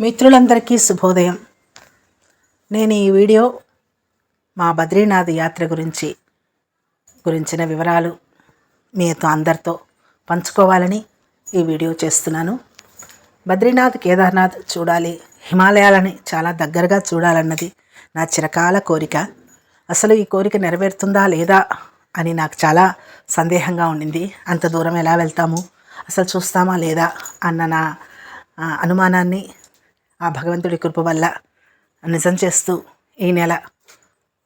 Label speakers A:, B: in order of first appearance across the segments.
A: మిత్రులందరికీ శుభోదయం. నేను ఈ వీడియో మా బద్రీనాథ్ యాత్ర గురించి గురించిన వివరాలు మీతో అందరితో పంచుకోవాలని ఈ వీడియో చేస్తున్నాను. బద్రీనాథ్ కేదార్నాథ్ చూడాలి హిమాలయాలని చాలా దగ్గరగా చూడాలన్నది నా చిరకాల కోరిక. అసలు ఈ కోరిక నెరవేరుతుందా లేదా అని నాకు చాలా సందేహంగా ఉండింది. అంత దూరం ఎలా వెళ్తాము అసలు చూస్తామా లేదా అన్న నా అనుమానాన్ని ఆ భగవంతుడి కృప వల్ల నిజం చేస్తూ ఈ నెల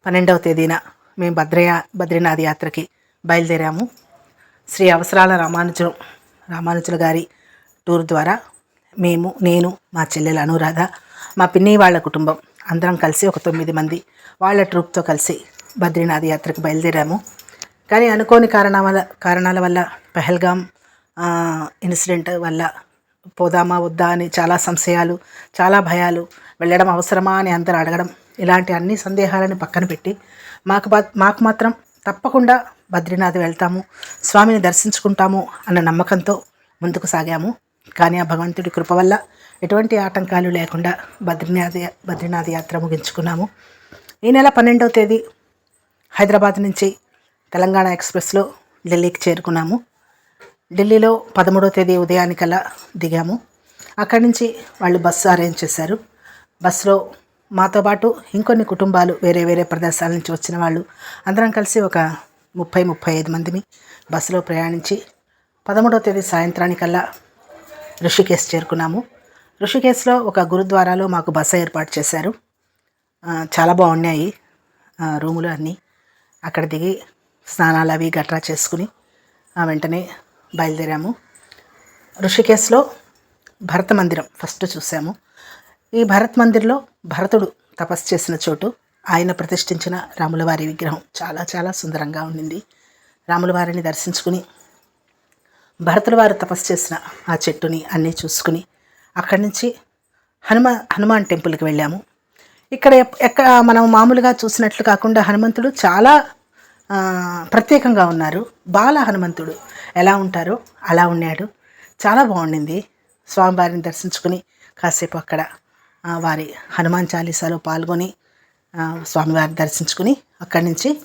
A: పన్నెండవ తేదీన మేము భద్రయా బద్రీనాథ్ యాత్రకి బయలుదేరాము. శ్రీ అవసరాల రామానుజం రామానుజుల గారి టూర్ ద్వారా మేము నేను మా చెల్లెలు అనురాధ మా పిన్ని వాళ్ళ కుటుంబం అందరం కలిసి ఒక తొమ్మిది మంది వాళ్ళ ట్రూప్తో కలిసి బద్రీనాథ్ యాత్రకు బయలుదేరాము. కానీ అనుకోని కారణాల కారణాల వల్ల పెహల్గాం ఇన్సిడెంట్ వల్ల పోదామా వద్దా అని చాలా సంశయాలు చాలా భయాలు వెళ్ళడం అవసరమా అని అందరు అడగడం ఇలాంటి అన్ని సందేహాలను పక్కన పెట్టి మాకు మాకు మాత్రం తప్పకుండా బద్రీనాథ్ వెళ్తాము స్వామిని దర్శించుకుంటాము అన్న నమ్మకంతో ముందుకు సాగాము. కానీ ఆ భగవంతుడి కృప వల్ల ఎటువంటి ఆటంకాలు లేకుండా బద్రీనాథ్ బద్రీనాథ్ యాత్ర ముగించుకున్నాము. ఈ నెల పన్నెండవ తేదీ హైదరాబాద్ నుంచి తెలంగాణ ఎక్స్ప్రెస్లో ఢిల్లీకి చేరుకున్నాము. ఢిల్లీలో పదమూడో తేదీ ఉదయానికల్లా దిగాము. అక్కడి నుంచి వాళ్ళు బస్సు అరేంజ్ చేశారు. బస్సులో మాతో పాటు ఇంకొన్ని కుటుంబాలు వేరే వేరే ప్రదేశాల నుంచి వచ్చిన వాళ్ళు. అందరం కలిసి ఒక ముప్పై ముప్పై ఐదు మందిని బస్సులో ప్రయాణించి పదమూడో తేదీ సాయంత్రానికల్లా ఋషికేశ్ చేరుకున్నాము. ఋషికేశ్లో ఒక గురుద్వారాలో మాకు బస ఏర్పాటు చేశారు. చాలా బాగున్నాయి రూములు అన్నీ. అక్కడ దిగి స్నానాలు అవి గట్రా చేసుకుని వెంటనే బయలుదేరాము. ఋషికేశ్లో భరత మందిరం ఫస్ట్ చూసాము. ఈ భరత్ మందిర్లో భరతుడు తపస్సు చేసిన చోటు ఆయన ప్రతిష్ఠించిన రాములవారి విగ్రహం చాలా చాలా సుందరంగా ఉండింది. రాములవారిని దర్శించుకుని భరతుల వారు తపస్సు చేసిన ఆ చెట్టుని అన్నీ చూసుకుని అక్కడి నుంచి హనుమ హనుమాన్ టెంపుల్కి వెళ్ళాము. ఇక్కడ ఎక్కడ మనం మామూలుగా చూసినట్లు కాకుండా హనుమంతుడు చాలా ప్రత్యేకంగా ఉన్నారు. బాల హనుమంతుడు. ఎలా ఉంటారో అలా ఉన్నాడు. చాలా బాగుండింది. స్వామివారిని దర్శించుకుని కాసేపు అక్కడ వారి హనుమాన్ చాలీసాలో పాల్గొని స్వామివారిని దర్శించుకుని అక్కడి నుంచి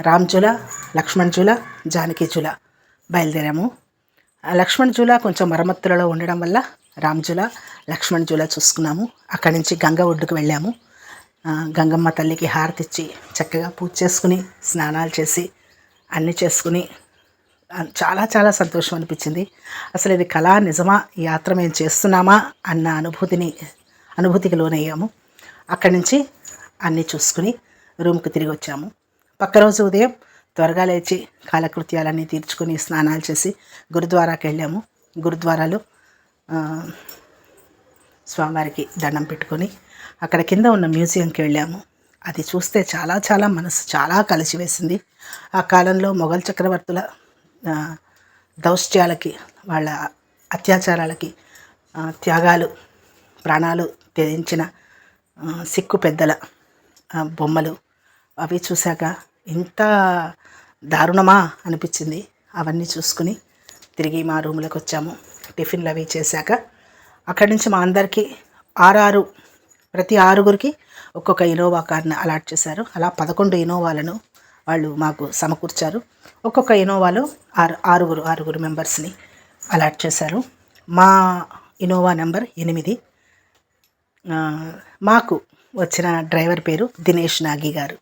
A: రామ్జుల రామ్ లక్ష్మణ్ జూల జానకి జూల బయలుదేరాము. ఆ లక్ష్మణ్ జూల కొంచెం మరమ్మతులలో ఉండడం వల్ల రామ్ జూల లక్ష్మణ్ జూల చూసుకున్నాము. అక్కడి నుంచి గంగ ఒడ్డుకు వెళ్ళాము. గంగమ్మ తల్లికి హారతిచ్చి చక్కగా పూజ చేసుకుని స్నానాలు చేసి అన్నీ చేసుకుని చాలా చాలా సంతోషం అనిపించింది. అసలు ఇది కళా నిజమా? ఈ యాత్ర మేము చేస్తున్నామా? అన్న అనుభూతిని అనుభూతికి లోనయ్యాము. అక్కడి నుంచి అన్నీ చూసుకుని రూమ్కి తిరిగి వచ్చాము. పక్క రోజు ఉదయం త్వరగా లేచి కాలకృత్యాలన్నీ తీర్చుకుని స్నానాలు చేసి గురుద్వారాకి వెళ్ళాము. గురుద్వారాలో స్వామివారికి దండం పెట్టుకొని అక్కడ కింద ఉన్న మ్యూజియంకి వెళ్ళాము. అది చూస్తే చాలా చాలా మనసు చాలా కలిసివేసింది. ఆ కాలంలో మొఘల్ చక్రవర్తుల దౌష్ట్యాలకి వాళ్ళ అత్యాచారాలకి త్యాగాలు ప్రాణాలు త్యజించిన సిక్కు పెద్దల బొమ్మలు అవి చూశాక ఇంత దారుణమా అనిపించింది. అవన్నీ చూసుకుని తిరిగి మా రూమ్లోకి వచ్చాము. టిఫిన్లు అవి చేశాక అక్కడి నుంచి మా అందరికీ ఆరారు ప్రతి ఆరుగురికి ఒక్కొక్క ఇనోవా కార్ని అలాట్ చేశారు. అలా పదకొండు ఇనోవాలను వాళ్ళు మాకు సమకూర్చారు. ఒక్కొక్క ఇనోవాలో ఆరు ఆరుగురు ఆరుగురు మెంబర్స్ని అలాట్ చేశారు. మా ఇనోవా నెంబర్ ఎనిమిది. మాకు వచ్చిన డ్రైవర్ పేరు దినేష్ నాగి గారు.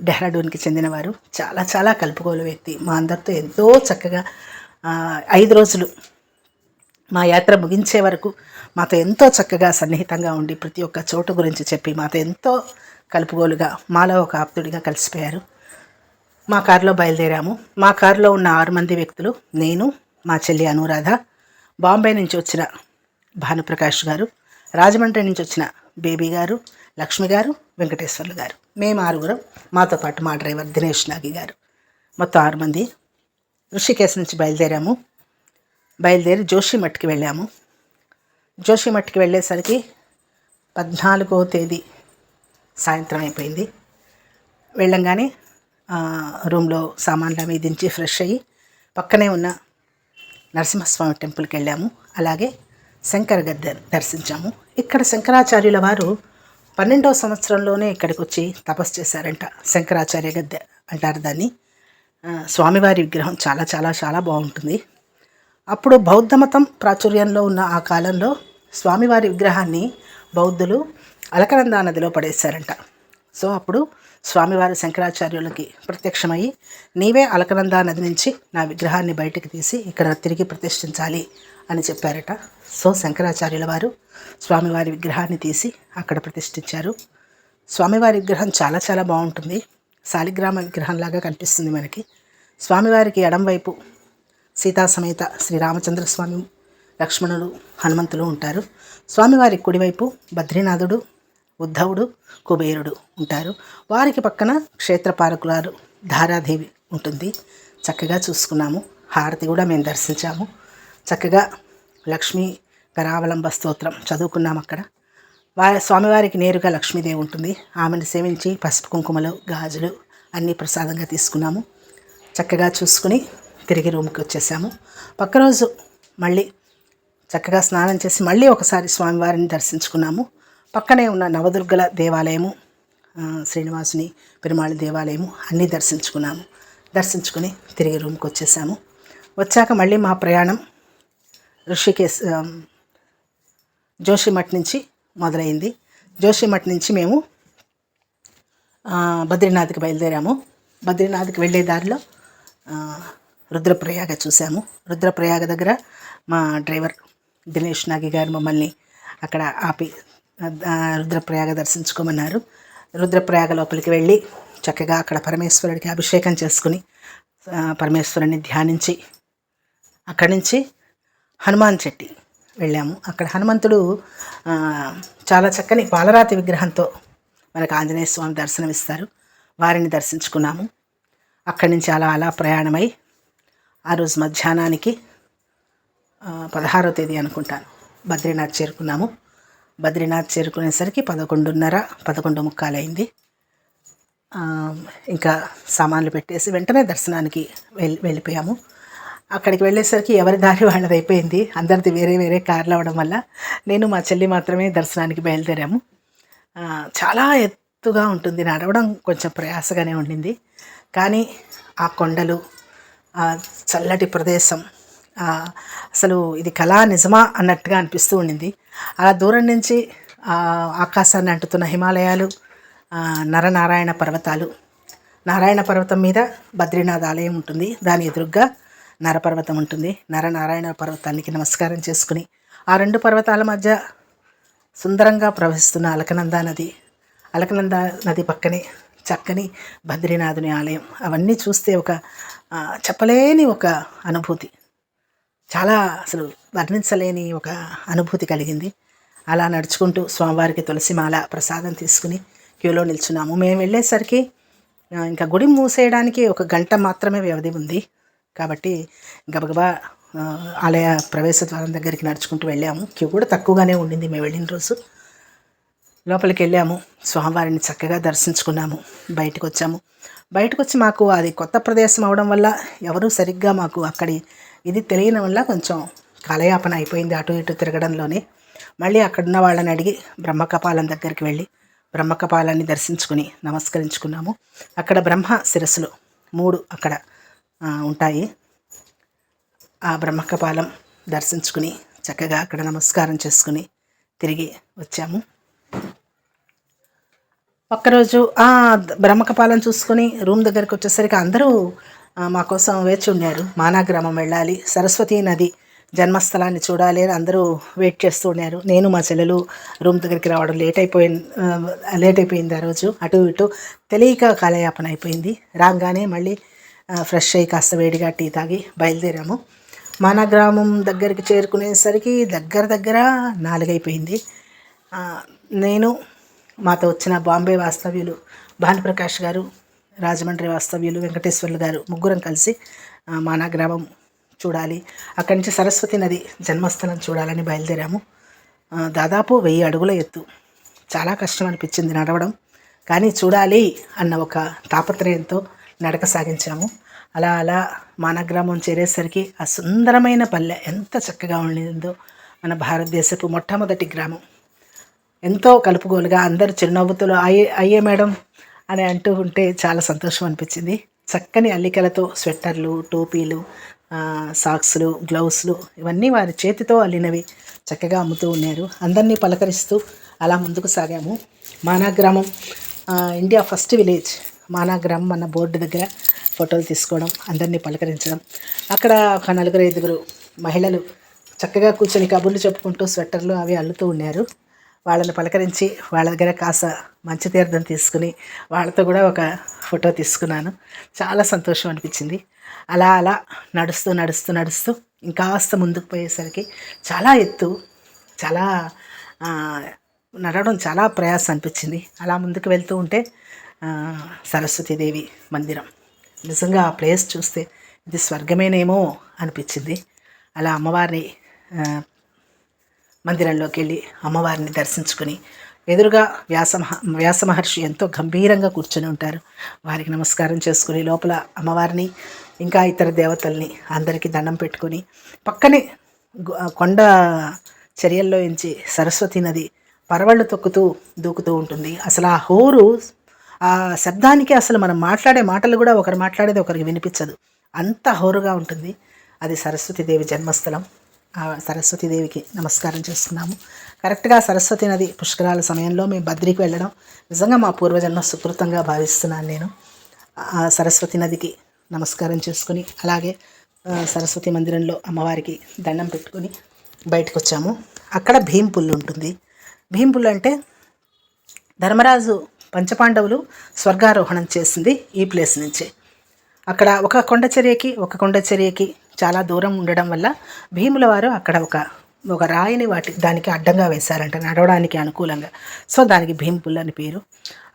A: డెహ్రాడూన్కి చెందినవారు. చాలా చాలా కలుపుకోలు వ్యక్తి. మా అందరితో ఎంతో చక్కగా ఐదు రోజులు మా యాత్ర ముగించే వరకు మాతో ఎంతో చక్కగా సన్నిహితంగా ఉండి ప్రతి ఒక్క చోటు గురించి చెప్పి మాతో ఎంతో కలుపుగోలుగా మాలో ఒక ఆప్తుడిగా కలిసిపోయారు. మా కారులో బయలుదేరాము. మా కారులో ఉన్న ఆరు మంది వ్యక్తులు నేను మా చెల్లి అనురాధ బాంబే నుంచి వచ్చిన భానుప్రకాష్ గారు రాజమండ్రి నుంచి వచ్చిన బేబీ గారు లక్ష్మి గారు వెంకటేశ్వర్లు గారు. మేము ఆరుగురం మాతో పాటు మా డ్రైవర్ దినేష్ నాగి గారు. మొత్తం ఆరు మంది. ఋషికేశ్ నుంచి బయలుదేరాము. బయలుదేరి జోషిమఠ్కి వెళ్ళాము. జోషిమఠ్కి వెళ్ళేసరికి పద్నాలుగో తేదీ సాయంత్రం అయిపోయింది. వెళ్ళంగానే రూమ్లో సామాన్లు అవి దించి ఫ్రెష్ అయ్యి పక్కనే ఉన్న నరసింహస్వామి టెంపుల్కి వెళ్ళాము. అలాగే శంకర గద్దె దర్శించాము. ఇక్కడ శంకరాచార్యుల వారు పన్నెండవ సంవత్సరంలోనే ఇక్కడికి వచ్చి తపస్సు చేశారంట. శంకరాచార్య గద్దె అంటారు దాన్ని. స్వామివారి విగ్రహం చాలా చాలా చాలా బాగుంటుంది. అప్పుడు బౌద్ధ మతం ప్రాచుర్యంలో ఉన్న ఆ కాలంలో స్వామివారి విగ్రహాన్ని బౌద్ధులు అలకనందా నదిలో పడేశారంట. సో అప్పుడు స్వామివారి శంకరాచార్యులకి ప్రత్యక్షమయ్యి నీవే అలకనందా నది నుంచి నా విగ్రహాన్ని బయటికి తీసి ఇక్కడ తిరిగి ప్రతిష్ఠించాలి అని చెప్పారట. సో శంకరాచార్యుల వారు స్వామివారి విగ్రహాన్ని తీసి అక్కడ ప్రతిష్ఠించారు. స్వామివారి విగ్రహం చాలా చాలా బాగుంటుంది. శాలిగ్రామ విగ్రహంలాగా కనిపిస్తుంది మనకి. స్వామివారికి ఎడంవైపు సీతాసమేత సీతా సమేత స్వామి లక్ష్మణుడు హనుమంతులు ఉంటారు. స్వామివారి కుడివైపు బద్రీనాథుడు ఉద్ధవుడు కుబేరుడు ఉంటారు. వారికి పక్కన క్షేత్రపాలకులారు ధారాదేవి ఉంటుంది. చక్కగా చూసుకున్నాము. హారతి కూడా మేము దర్శించాము. చక్కగా లక్ష్మీ కరావలంబ స్తోత్రం చదువుకున్నాం అక్కడ. వారి స్వామివారికి నేరుగా లక్ష్మీదేవి ఉంటుంది. ఆమెను సేవించి పసుపు కుంకుమలు గాజులు అన్నీ ప్రసాదంగా తీసుకున్నాము. చక్కగా చూసుకుని తిరిగి రూమ్కి వచ్చేసాము. పక్క రోజు మళ్ళీ చక్కగా స్నానం చేసి మళ్ళీ ఒకసారి స్వామివారిని దర్శించుకున్నాము. పక్కనే ఉన్న నవదుర్గల దేవాలయము శ్రీనివాసుని పెరుమాళి దేవాలయము అన్నీ దర్శించుకున్నాము. దర్శించుకుని తిరిగి రూమ్కి వచ్చేసాము. వచ్చాక మళ్ళీ మా ప్రయాణం ఋషికేశ్ జోషిమఠ్ నుంచి మొదలైంది. జోషిమఠ్ నుంచి మేము బద్రీనాథ్కి బయలుదేరాము. బద్రీనాథ్కి వెళ్ళే దారిలో రుద్రప్రయాగ చూసాము. రుద్రప్రయాగ దగ్గర మా డ్రైవర్ దినేష్ నాగి గారు మమ్మల్ని అక్కడ ఆపి రుద్రప్రయాగ దర్శించుకోమన్నారు. రుద్రప్రయాగ లోపలికి వెళ్ళి చక్కగా అక్కడ పరమేశ్వరుడికి అభిషేకం చేసుకుని పరమేశ్వరుని ధ్యానించి అక్కడి నుంచి హనుమాన్ చెట్టి వెళ్ళాము. అక్కడ హనుమంతుడు చాలా చక్కని పాలరాతి విగ్రహంతో మనకు ఆంజనేయ స్వామి దర్శనమిస్తారు. వారిని దర్శించుకున్నాము. అక్కడి నుంచి అలా అలా ప్రయాణమై ఆ రోజు మధ్యాహ్నానికి పదహారో తేదీ అనుకుంటాను. బద్రీనాథ్ చేరుకున్నాము. బద్రీనాథ్ చేరుకునేసరికి పదకొండున్నర పదకొండు ముక్కాలైంది. ఇంకా సామాన్లు పెట్టేసి వెంటనే దర్శనానికి వెళ్ళి వెళ్ళిపోయాము. అక్కడికి వెళ్ళేసరికి ఎవరి దారి వాళ్ళది అయిపోయింది. అందరిది వేరే వేరే కార్లు అవడం వల్ల నేను మా చెల్లి మాత్రమే దర్శనానికి బయలుదేరాము. చాలా ఎత్తుగా ఉంటుంది. నడవడం కొంచెం ప్రయాసగానే ఉండింది. కానీ ఆ కొండలు ఆ చల్లటి ప్రదేశం అసలు ఇది కళా నిజమా అన్నట్టుగా అనిపిస్తూ ఉండింది. ఆ దూరం నుంచి ఆకాశాన్ని అంటుతున్న హిమాలయాలు నరనారాయణ పర్వతాలు. నారాయణ పర్వతం మీద బద్రీనాథ్ ఆలయం ఉంటుంది. దాని ఎదురుగ్గా నరపర్వతం ఉంటుంది. నరనారాయణ పర్వతానికి నమస్కారం చేసుకుని ఆ రెండు పర్వతాల మధ్య సుందరంగా ప్రవహిస్తున్న అలకనంద నది అలకనంద నది పక్కనే చక్కని బద్రీనాథుని ఆలయం. అవన్నీ చూస్తే ఒక చెప్పలేని ఒక అనుభూతి. చాలా అసలు వర్ణించలేని ఒక అనుభూతి కలిగింది. అలా నడుచుకుంటూ స్వామివారికి తులసిమాల ప్రసాదం తీసుకుని క్యూలో నిల్చున్నాము. మేము వెళ్ళేసరికి ఇంకా గుడి మూసేయడానికి ఒక గంట మాత్రమే వ్యవధి ఉంది. కాబట్టి గబగబా ఆలయ ప్రవేశ ద్వారం దగ్గరికి నడుచుకుంటూ వెళ్ళాము. క్యూ కూడా తక్కువగానే ఉండింది మేము వెళ్ళిన రోజు. లోపలికి వెళ్ళాము. స్వామివారిని చక్కగా దర్శించుకున్నాము. బయటకు వచ్చాము బయటకు వచ్చి మాకు అది కొత్త ప్రదేశం అవడం వల్ల ఎవరూ సరిగ్గా మాకు అక్కడి ఇది తెలియని వల్ల కొంచెం కాలయాపన అయిపోయింది అటు ఇటు తిరగడంలోనే. మళ్ళీ అక్కడున్న వాళ్ళని అడిగి బ్రహ్మకపాలం దగ్గరికి వెళ్ళి బ్రహ్మకపాలాన్ని దర్శించుకుని నమస్కరించుకున్నాము. అక్కడ బ్రహ్మ శిరస్సులు మూడు అక్కడ ఉంటాయి. ఆ బ్రహ్మకపాలం దర్శించుకుని చక్కగా అక్కడ నమస్కారం చేసుకుని తిరిగి వచ్చాము. ఒక్కరోజు ఆ బ్రహ్మకపాలం చూసుకొని రూమ్ దగ్గరికి వచ్చేసరికి అందరూ మా కోసం వేచి ఉన్నారు. మానాగ్రామం వెళ్ళాలి. సరస్వతీ నది జన్మస్థలాన్ని చూడాలి అని అందరూ వెయిట్ చేస్తూ ఉన్నారు. నేను మా చెల్లెలు రూమ్ దగ్గరికి రావడం లేట్ అయిపోయింది లేట్ అయిపోయింది ఆ రోజు. అటు ఇటు తెలియక కాలయాపన అయిపోయింది. రాగానే మళ్ళీ ఫ్రెష్ అయ్యి కాస్త వేడిగా టీ తాగి బయలుదేరాము. మానాగ్రామం దగ్గరికి చేరుకునేసరికి దగ్గర దగ్గర నాలుగైపోయింది. నేను మాతో వచ్చిన బాంబే వాస్తవ్యులు భానుప్రకాష్ గారు రాజమండ్రి వాస్తవ్యులు వెంకటేశ్వర్లు గారు ముగ్గురం కలిసి ఆ, మానా గ్రామం చూడాలి. అక్కడి నుంచి సరస్వతి నది జన్మస్థలం చూడాలని బయలుదేరాము. దాదాపు వెయ్యి అడుగుల ఎత్తు. చాలా కష్టం అనిపించింది నడవడం. కానీ చూడాలి అన్న ఒక తాపత్రయంతో నడక సాగించాము అలా అలా మానగ్రామం చేరేసరికి ఆ సుందరమైన పల్లె ఎంత చక్కగా ఉండిందో మన భారతదేశపు మొట్టమొదటి గ్రామం. ఎంతో కలుపుగోలుగా అందరు చిరునవ్వుతులు అయ్యే అయ్యే మేడం అని అంటూ ఉంటే చాలా సంతోషం అనిపించింది. చక్కని అల్లికలతో స్వెట్టర్లు టోపీలు సాక్స్లు గ్లౌస్లు ఇవన్నీ వారి చేతితో అల్లినవి చక్కగా అమ్ముతూ ఉన్నారు. అందరినీ పలకరిస్తూ అలా ముందుకు సాగాము. మానాగ్రామం ఇండియా ఫస్ట్ విలేజ్ మానాగ్రామం అన్న బోర్డు దగ్గర ఫోటోలు తీసుకోవడం అందరినీ పలకరించడం. అక్కడ ఒక నలుగురు ఐదుగురు మహిళలు చక్కగా కూర్చొని కబుర్లు చెప్పుకుంటూ స్వెట్టర్లు అవి అల్లుతూ ఉన్నారు. వాళ్ళని పలకరించి వాళ్ళ దగ్గర కాస్త మంచి తీర్థం తీసుకుని వాళ్ళతో కూడా ఒక ఫోటో తీసుకున్నాను. చాలా సంతోషం అనిపించింది. అలా అలా నడుస్తూ నడుస్తూ నడుస్తూ ఇంకాస్త ముందుకు పోయేసరికి చాలా ఎత్తు చాలా నడవడం చాలా ప్రయాసం అనిపించింది. అలా ముందుకు వెళ్తూ ఉంటే సరస్వతీదేవి మందిరం. నిజంగా ఆ ప్లేస్ చూస్తే ఇది స్వర్గమేనేమో అనిపించింది. అలా అమ్మవారిని మందిరంలోకి వెళ్ళి అమ్మవారిని దర్శించుకుని ఎదురుగా వ్యాస వ్యాస మహర్షి ఎంతో గంభీరంగా కూర్చొని ఉంటారు. వారికి నమస్కారం చేసుకుని లోపల అమ్మవారిని ఇంకా ఇతర దేవతల్ని అందరికీ దండం పెట్టుకొని పక్కనే కొండ చర్యల్లో ఎంచి సరస్వతి నది పరవళ్ళు తొక్కుతూ దూకుతూ ఉంటుంది. అసలు ఆ హోరు ఆ శబ్దానికి అసలు మనం మాట్లాడే మాటలు కూడా ఒకరు మాట్లాడేది ఒకరికి వినిపించదు. అంత హోరుగా ఉంటుంది. అది సరస్వతీదేవి జన్మస్థలం. సరస్వతీదేవికి నమస్కారం చేసుకున్నాము కరెక్ట్గా సరస్వతి నది పుష్కరాల సమయంలో మేము బద్రికి వెళ్ళడం నిజంగా మా పూర్వజన్మ సుకృతంగా భావిస్తున్నాను నేను. ఆ సరస్వతి నదికి నమస్కారం చేసుకుని అలాగే సరస్వతి మందిరంలో అమ్మవారికి దండం పెట్టుకొని బయటకు వచ్చాము అక్కడ భీం పుల్లు ఉంటుంది. భీం పుల్లు అంటే ధర్మరాజు పంచపాండవులు స్వర్గారోహణం చేసింది ఈ ప్లేస్ నుంచే. అక్కడ ఒక కొండ చర్యకి ఒక కొండ చర్యకి చాలా దూరం ఉండడం వల్ల భీముల వారు అక్కడ ఒక ఒక రాయిని వాటి దానికి అడ్డంగా వేశారంట నడవడానికి అనుకూలంగా. సో దానికి భీంపుల్ అని పేరు.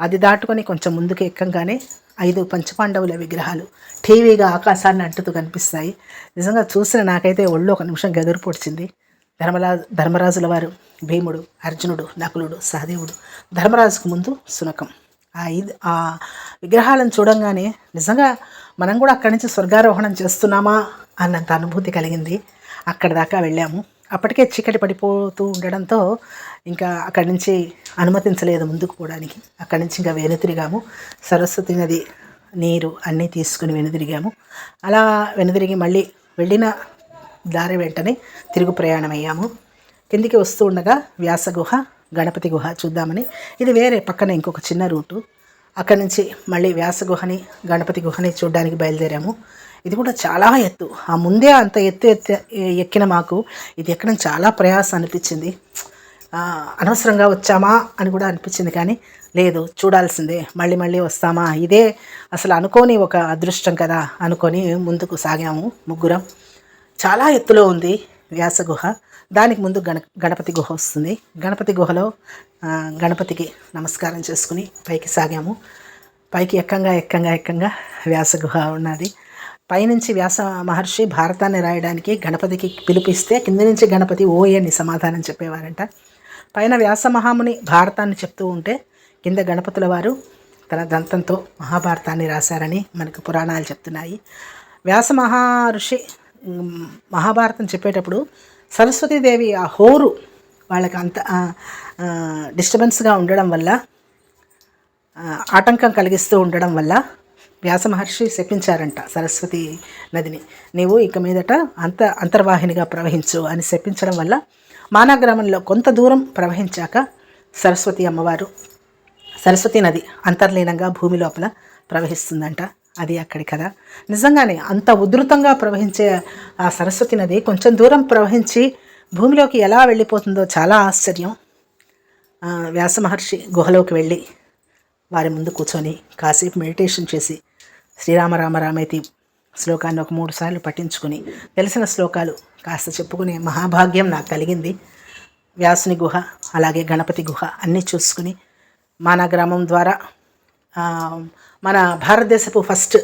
A: అది దాటుకొని కొంచెం ముందుకు ఎక్కంగానే ఐదు పంచపాండవుల విగ్రహాలు టీవీగా ఆకాశాన్ని అంటుతూ కనిపిస్తాయి. నిజంగా చూసిన నాకైతే ఒళ్ళు ఒక నిమిషం గెదురు పొడిచింది. ధర్మరా ధర్మరాజుల వారు భీముడు అర్జునుడు నకులుడు సహదేవుడు ధర్మరాజుకు ముందు సునకం. ఆ ఐదు ఆ విగ్రహాలను చూడంగానే నిజంగా మనం కూడా అక్కడి నుంచి స్వర్గారోహణం చేస్తున్నామా? అన్నంత అనుభూతి కలిగింది. అక్కడి దాకా వెళ్ళాము. అప్పటికే చీకటి పడిపోతూ ఉండడంతో ఇంకా అక్కడి నుంచి అనుమతించలేదు ముందుకు పోవడానికి. అక్కడి నుంచి ఇంకా వెనుతిరిగాము సరస్వతి నది నీరు అన్నీ తీసుకుని వెనుదిరిగాము అలా వెనుదిరిగి మళ్ళీ వెళ్ళిన దారి వెంటనే తిరుగు ప్రయాణం అయ్యాము కిందికి వస్తూ ఉండగా వ్యాస గుహ గణపతి గుహ చూద్దామని. ఇది వేరే పక్కన ఇంకొక చిన్న రూటు. అక్కడి నుంచి మళ్ళీ వ్యాస గుహని గణపతి గుహని చూడడానికి బయలుదేరాము. ఇది కూడా చాలా ఎత్తు. ఆ ముందే అంత ఎత్తు ఎత్తి ఎక్కిన మాకు ఇది ఎక్కడం చాలా ప్రయాసం అనిపించింది అనవసరంగా వచ్చామా అని కూడా అనిపించింది కానీ లేదు చూడాల్సిందే. మళ్ళీ మళ్ళీ వస్తామా? ఇదే అసలు అనుకోని ఒక అదృష్టం కదా అనుకొని ముందుకు సాగాము ముగ్గురం. చాలా ఎత్తులో ఉంది వ్యాసగుహ దానికి ముందు గణ గణపతి గుహ వస్తుంది. గణపతి గుహలో గణపతికి నమస్కారం చేసుకుని పైకి సాగాము. పైకి ఎక్కంగా ఎక్కంగా ఎక్కంగా వ్యాస గుహ ఉన్నది. పైనుంచి వ్యాస మహర్షి భారతాన్ని రాయడానికి గణపతికి పిలిపిస్తే కింద నుంచి గణపతి ఓయే అని సమాధానం చెప్పేవారంట. పైన వ్యాస మహాముని భారతాన్ని చెప్తూ ఉంటే కింద గణపతుల వారు తన దంతంతో మహాభారతాన్ని రాశారని మనకు పురాణాలు చెప్తున్నాయి. వ్యాస మహర్షి మహాభారతం చెప్పేటప్పుడు సరస్వతీదేవి ఆ హోరు వాళ్ళకి అంత డిస్టర్బెన్స్గా ఉండడం వల్ల ఆటంకం కలిగిస్తూ ఉండడం వల్ల వ్యాస మహర్షి శపించారంట సరస్వతి నదిని. నీవు ఇక మీదట అంత అంతర్వాహినిగా ప్రవహించు అని శపించడం వల్ల మానాగ్రామంలో కొంత దూరం ప్రవహించాక సరస్వతి అమ్మవారు సరస్వతి నది అంతర్లీనంగా భూమి లోపల ప్రవహిస్తుందంట. అది అక్కడి కదా నిజంగానే అంత ఉధృతంగా ప్రవహించే ఆ సరస్వతి నది కొంచెం దూరం ప్రవహించి భూమిలోకి ఎలా వెళ్ళిపోతుందో చాలా ఆశ్చర్యం. వ్యాస మహర్షి గుహలోకి వెళ్ళి వారి ముందు కూర్చొని కాసేపు మెడిటేషన్ చేసి శ్రీరామ రామ రామేతి శ్లోకాన్ని ఒక మూడు సార్లు పఠించుకుని తెలిసిన శ్లోకాలు కాస్త చెప్పుకునే మహాభాగ్యం నాకు కలిగింది. వ్యాసుని గుహ అలాగే గణపతి గుహ అన్నీ చూసుకుని మన గ్రామం ద్వారా మన భారతదేశపు ఫస్ట్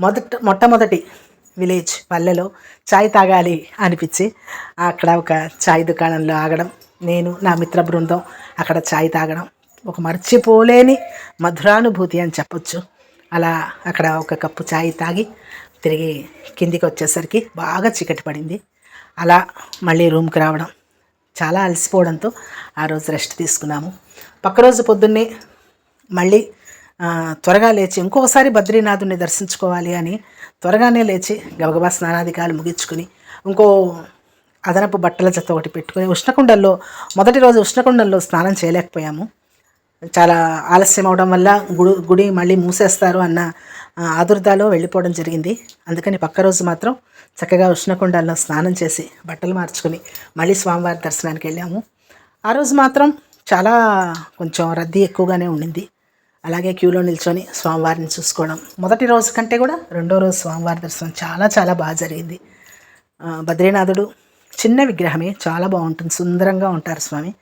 A: మొదట మొట్టమొదటి విలేజ్ పల్లెలో ఛాయ్ తాగాలి అనిపించి అక్కడ ఒక చాయ్ దుకాణంలో ఆగడం నేను నా మిత్ర బృందం అక్కడ ఛాయ్ తాగడం ఒక మర్చిపోలేని మధురానుభూతి అని చెప్పొచ్చు. అలా అక్కడ ఒక కప్పు చాయ్ తాగి తిరిగి కిందికి వచ్చేసరికి బాగా చీకటి పడింది. అలా మళ్ళీ రూమ్కి రావడం చాలా అలసిపోవడంతో ఆ రోజు రెస్ట్ తీసుకున్నాము. పక్క రోజు పొద్దున్నే మళ్ళీ త్వరగా లేచి ఇంకొకసారి బద్రీనాథుని దర్శించుకోవాలి అని త్వరగానే లేచి గబగబా స్నానాధికారులు ముగించుకుని ఇంకో అదనపు బట్టల జత ఒకటి పెట్టుకుని ఉష్ణకుండల్లో మొదటి రోజు ఉష్ణకుండల్లో స్నానం చేయలేకపోయాము. చాలా ఆలస్యం అవడం వల్ల గుడి గుడి మళ్ళీ మూసేస్తారు అన్న ఆదుర్దాలో వెళ్ళిపోవడం జరిగింది. అందుకని పక్క రోజు మాత్రం చక్కగా ఉష్ణకుండాల్లో స్నానం చేసి బట్టలు మార్చుకుని మళ్ళీ స్వామివారి దర్శనానికి వెళ్ళాము. ఆ రోజు మాత్రం చాలా కొంచెం రద్దీ ఎక్కువగానే ఉండింది. అలాగే క్యూలో నిల్చొని స్వామివారిని చూసుకోవడం. మొదటి రోజు కంటే కూడా రెండో రోజు స్వామివారి దర్శనం చాలా చాలా బాగా జరిగింది. బద్రీనాథుడు చిన్న విగ్రహమే చాలా బాగుంటుంది సుందరంగా ఉంటారు స్వామి.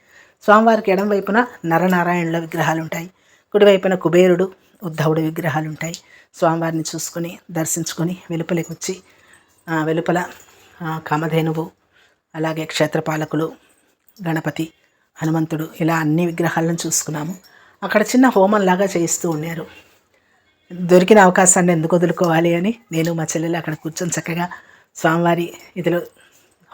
A: స్వామివారికి ఎడంవైపున నరనారాయణుల విగ్రహాలు ఉంటాయి కుడివైపున కుబేరుడు ఉద్ధవుడి విగ్రహాలు ఉంటాయి స్వామివారిని చూసుకొని దర్శించుకొని వెలుపలికి వచ్చి వెలుపల కామధేనువు అలాగే క్షేత్రపాలకులు గణపతి హనుమంతుడు ఇలా అన్ని విగ్రహాలను చూసుకున్నాము. అక్కడ చిన్న హోమంలాగా చేయిస్తూ ఉన్నారు. దొరికిన అవకాశాన్ని ఎందుకు వదులుకోవాలి అని నేను మా చెల్లెలు అక్కడ కూర్చొని చక్కగా స్వామివారి ఇదిలో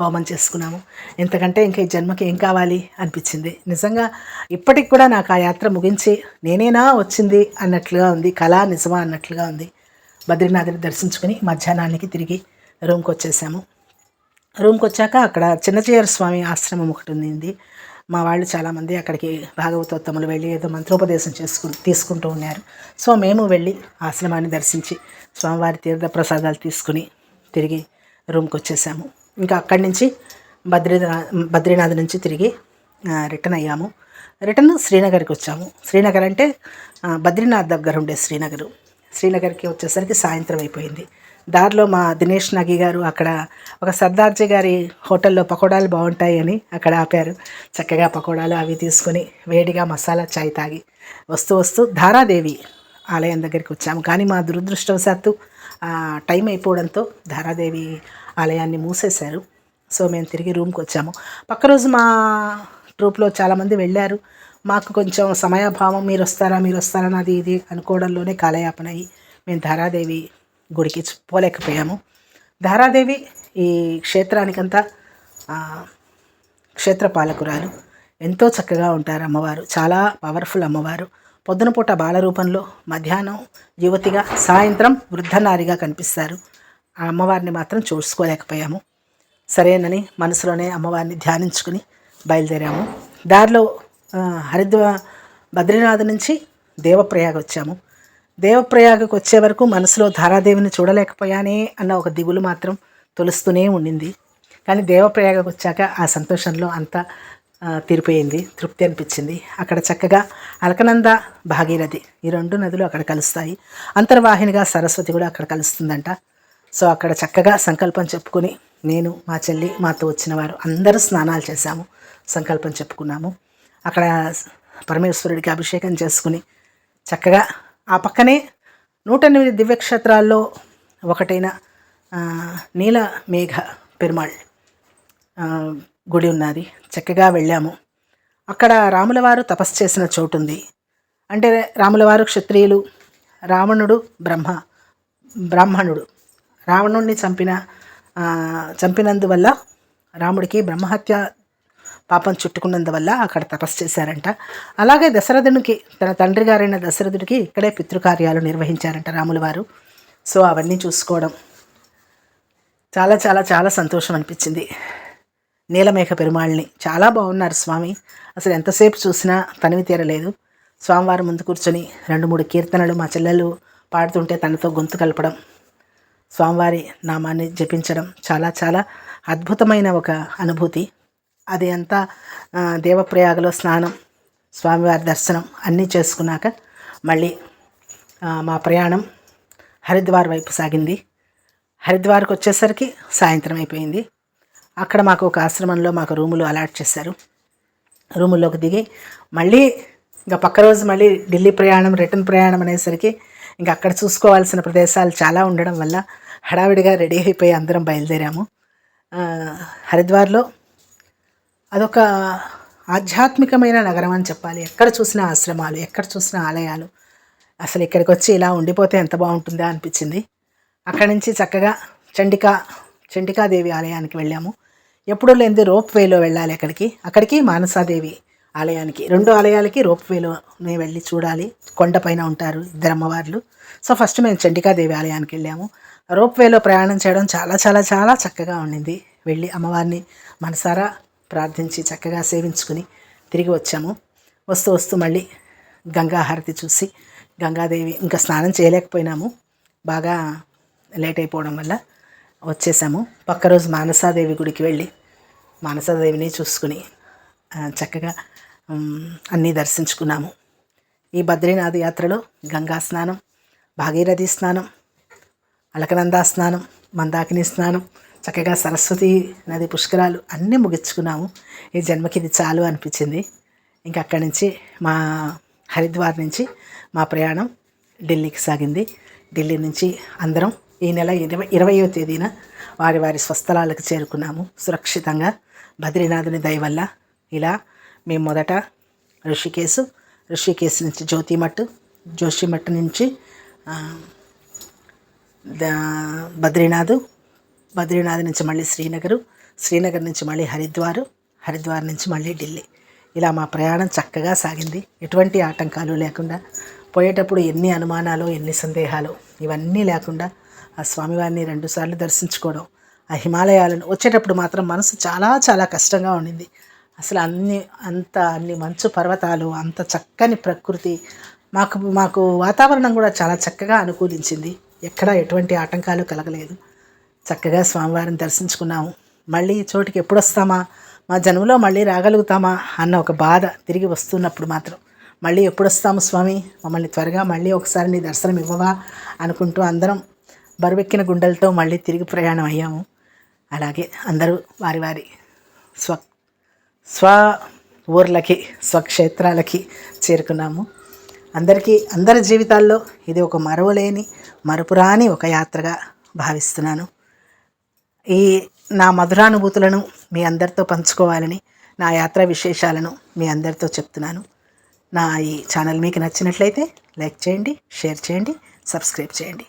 A: హోమం చేసుకున్నాము. ఎంతకంటే ఇంకా ఈ జన్మకి ఏం కావాలి అనిపించింది. నిజంగా ఇప్పటికి కూడా నాకు ఆ యాత్ర ముగించి నేనేనా వచ్చింది అన్నట్లుగా ఉంది కళ నిజమా అన్నట్లుగా ఉంది. బద్రీనాథుని దర్శించుకుని మధ్యాహ్నానికి తిరిగి రూమ్కి వచ్చేసాము. రూమ్కి వచ్చాక అక్కడ చిన్నచేయర స్వామి ఆశ్రమం ఒకటి ఉంది మా వాళ్ళు చాలామంది అక్కడికి భాగవతోత్తములు వెళ్ళి ఏదో మంత్రోపదేశం చేసుకు తీసుకుంటూ ఉన్నారు. సో మేము వెళ్ళి ఆశ్రమాన్ని దర్శించి స్వామివారి తీర్థ ప్రసాదాలు తీసుకుని తిరిగి రూమ్కి వచ్చేసాము. ఇంకా అక్కడి నుంచి బద్రీనా బద్రీనాథ్ నుంచి తిరిగి రిటర్న్ అయ్యాము. రిటర్న్ శ్రీనగర్కి వచ్చాము. శ్రీనగర్ అంటే బద్రీనాథ్ దగ్గర ఉండే శ్రీనగరు. శ్రీనగర్కి వచ్చేసరికి సాయంత్రం అయిపోయింది. దారిలో మా దినేష్ నగి గారు అక్కడ ఒక సర్దార్జీ గారి హోటల్లో పకోడాలు బాగుంటాయి అని అక్కడ ఆపారు. చక్కగా పకోడాలు అవి తీసుకొని వేడిగా మసాలా చాయ్ తాగి వస్తూ వస్తూ ధారాదేవి ఆలయం దగ్గరికి వచ్చాము. కానీ మా దురదృష్టవశాత్తు టైం అయిపోవడంతో ధారాదేవి ఆలయాన్ని మూసేశారు. సో మేము తిరిగి రూమ్కి వచ్చాము. పక్క రోజు మా ట్రూప్లో చాలామంది వెళ్ళారు. మాకు కొంచెం సమయాభావం మీరు వస్తారా మీరు వస్తారా నాది ఇది అనుకోవడంలోనే కాలయాపన అయ్యి మేము ధారాదేవి గుడికి పోలేకపోయాము. ధారాదేవి ఈ క్షేత్రానికంతా క్షేత్రపాలకురాలు ఎంతో చక్కగా ఉంటారు అమ్మవారు. చాలా పవర్ఫుల్ అమ్మవారు. పొద్దున పూట బాల రూపంలో మధ్యాహ్నం యువతిగా సాయంత్రం వృద్ధనారిగా కనిపిస్తారు. ఆ అమ్మవారిని మాత్రం చూసుకోలేకపోయాము. సరేనని మనసులోనే అమ్మవారిని ధ్యానించుకుని బయలుదేరాము. దారిలో హరిద్వా బద్రీనాథ్ నుంచి దేవప్రయాగ వచ్చాము. దేవప్రయాగకు వచ్చే వరకు మనసులో ధారాదేవిని చూడలేకపోయానే అన్న ఒక దిగులు మాత్రం తొలుస్తూనే ఉండింది. కానీ దేవప్రయాగకు వచ్చాక ఆ సంతోషంలో అంతా తీరిపోయింది తృప్తి అనిపించింది. అక్కడ చక్కగా అలకనంద భాగీరథి ఈ రెండు నదులు అక్కడ కలుస్తాయి. అంతర్వాహినిగా సరస్వతి కూడా అక్కడ కలుస్తుందంట. సో అక్కడ చక్కగా సంకల్పం చెప్పుకొని నేను మా చెల్లి మాతో వచ్చిన వారు అందరూ స్నానాలు చేశాము. సంకల్పం చెప్పుకున్నాము. అక్కడ పరమేశ్వరుడికి అభిషేకం చేసుకుని చక్కగా ఆ పక్కనే నూట ఎనిమిది దివ్యక్షేత్రాల్లో ఒకటైన నీల మేఘ పెరుమాళ్ గుడి ఉన్నది. చక్కగా వెళ్ళాము. అక్కడ రాములవారు తపస్సు చేసిన చోటు ఉంది అంటే రాములవారు క్షత్రియులు రావణుడు బ్రహ్మ బ్రాహ్మణుడు. రావణుణ్ణి చంపిన చంపినందువల్ల రాముడికి బ్రహ్మహత్య పాపం చుట్టుకున్నందువల్ల అక్కడ తపస్సు చేశారంట. అలాగే దశరథునికి తన తండ్రి గారైన దశరథుడికి ఇక్కడే పితృకార్యాలు నిర్వహించారంట రాముల వారు. సో అవన్నీ చూసుకోవడం చాలా చాలా చాలా సంతోషం అనిపించింది. నీలమేఘ పెరుమాళ్ళని చాలా బాగున్నారు స్వామి. అసలు ఎంతసేపు చూసినా తనివి తీరలేదు. స్వామివారి ముందు కూర్చొని రెండు మూడు కీర్తనలు మా చెల్లెలు పాడుతుంటే తనతో గొంతు కలపడం స్వామివారి నామాన్ని జపించడం చాలా చాలా అద్భుతమైన ఒక అనుభూతి. అది అంతా దేవప్రయాగలో స్నానం స్వామివారి దర్శనం అన్నీ చేసుకున్నాక మళ్ళీ మా ప్రయాణం హరిద్వార్ వైపు సాగింది. హరిద్వార్కి వచ్చేసరికి సాయంత్రం అయిపోయింది. అక్కడ మాకు ఒక ఆశ్రమంలో మాకు రూములు అలాట్ చేశారు. రూముల్లోకి దిగి మళ్ళీ ఇంకా పక్క రోజు మళ్ళీ ఢిల్లీ ప్రయాణం రిటర్న్ ప్రయాణం అనేసరికి ఇంకా అక్కడ చూసుకోవాల్సిన ప్రదేశాలు చాలా ఉండడం వల్ల హడావిడిగా రెడీ అయిపోయి అందరం బయలుదేరాము. హరిద్వార్లో అదొక ఆధ్యాత్మికమైన నగరం అని చెప్పాలి. ఎక్కడ చూసిన ఆశ్రమాలు ఎక్కడ చూసిన ఆలయాలు. అసలు ఇక్కడికి వచ్చి ఇలా ఉండిపోతే ఎంత బాగుంటుందా అనిపించింది. అక్కడి నుంచి చక్కగా చండికా చండికాదేవి ఆలయానికి వెళ్ళాము. ఎప్పుడూ లేనిది రోప్ వేలో వెళ్ళాలి అక్కడికి. అక్కడికి మానసాదేవి ఆలయానికి రెండు ఆలయాలకి రోప్ వేలోనే వెళ్ళి చూడాలి. కొండపైన ఉంటారు ఇద్దరు అమ్మవార్లు. సో ఫస్ట్ మేము చండికాదేవి ఆలయానికి వెళ్ళాము. రోప్వేలో ప్రయాణం చేయడం చాలా చాలా చాలా చక్కగా ఉండింది. వెళ్ళి అమ్మవారిని మనసారా ప్రార్థించి చక్కగా సేవించుకుని తిరిగి వచ్చాము. వస్తూ వస్తూ మళ్ళీ గంగాహారతి చూసి గంగాదేవి ఇంకా స్నానం చేయలేకపోయినాము. బాగా లేట్ అయిపోవడం వల్ల వచ్చేసాము. పక్క రోజు మానసాదేవి గుడికి వెళ్ళి మానసాదేవిని చూసుకుని చక్కగా అన్నీ దర్శించుకున్నాము. ఈ బద్రీనాథ్ యాత్రలో గంగా స్నానం భాగీరథి స్నానం అలకనందా స్నానం మందాకిని స్నానం చక్కగా సరస్వతి నది పుష్కరాలు అన్నీ ముగించుకున్నాము. ఈ జన్మకి ఇది చాలు అనిపించింది. ఇంకా అక్కడి నుంచి మా హరిద్వార్ నుంచి మా ప్రయాణం ఢిల్లీకి సాగింది. ఢిల్లీ నుంచి అందరం ఈ నెల ఇరవై ఇరవయో తేదీన వారి వారి స్వస్థలాలకు చేరుకున్నాము. సురక్షితంగా బద్రీనాథుని దయ వల్ల ఇలా మేము మొదట ఋషికేశు ఋషికేశ్ నుంచి జ్యోతిమఠ్ జోషిమఠ్ నుంచి బద్రీనాథ్. బద్రీనాథ్ నుంచి మళ్ళీ శ్రీనగరు శ్రీనగర్ నుంచి మళ్ళీ హరిద్వారు హరిద్వార్ నుంచి మళ్ళీ ఢిల్లీ. ఇలా మా ప్రయాణం చక్కగా సాగింది. ఎటువంటి ఆటంకాలు లేకుండా పోయేటప్పుడు ఎన్ని అనుమానాలు ఎన్ని సందేహాలు ఇవన్నీ లేకుండా ఆ స్వామివారిని రెండుసార్లు దర్శించుకోవడం ఆ హిమాలయాలను వచ్చేటప్పుడు మాత్రం మనసు చాలా చాలా కష్టంగా ఉండింది. అసలు అన్ని అంత అన్ని మంచు పర్వతాలు అంత చక్కని ప్రకృతి మాకు మాకు వాతావరణం కూడా చాలా చక్కగా అనుకూలించింది. ఎక్కడా ఎటువంటి ఆటంకాలు కలగలేదు. చక్కగా స్వామివారిని దర్శించుకున్నాము. మళ్ళీ ఈ చోటికి ఎప్పుడు వస్తామా మా జన్మలో మళ్ళీ రాగలుగుతామా? అన్న ఒక బాధ తిరిగి వస్తున్నప్పుడు మాత్రం. మళ్ళీ ఎప్పుడు వస్తాము స్వామి? మమ్మల్ని త్వరగా మళ్ళీ ఒకసారి నీ దర్శనం ఇవ్వవా? అనుకుంటూ అందరం బరువెక్కిన గుండెలతో మళ్ళీ తిరిగి ప్రయాణం అయ్యాము. అలాగే అందరూ వారి వారి స్వ స్వ ఊర్లకి స్వక్షేత్రాలకి చేరుకున్నాము. అందరికీ అందరి జీవితాల్లో ఇది ఒక మరవలేని మరపురాని ఒక యాత్రగా భావిస్తున్నాను. ఈ నా మధురానుభూతులను మీ అందరితో పంచుకోవాలని నా యాత్ర విశేషాలను మీ అందరితో చెప్తున్నాను. నా ఈ ఛానల్ మీకు నచ్చినట్లయితే లైక్ చేయండి షేర్ చేయండి సబ్స్క్రైబ్ చేయండి.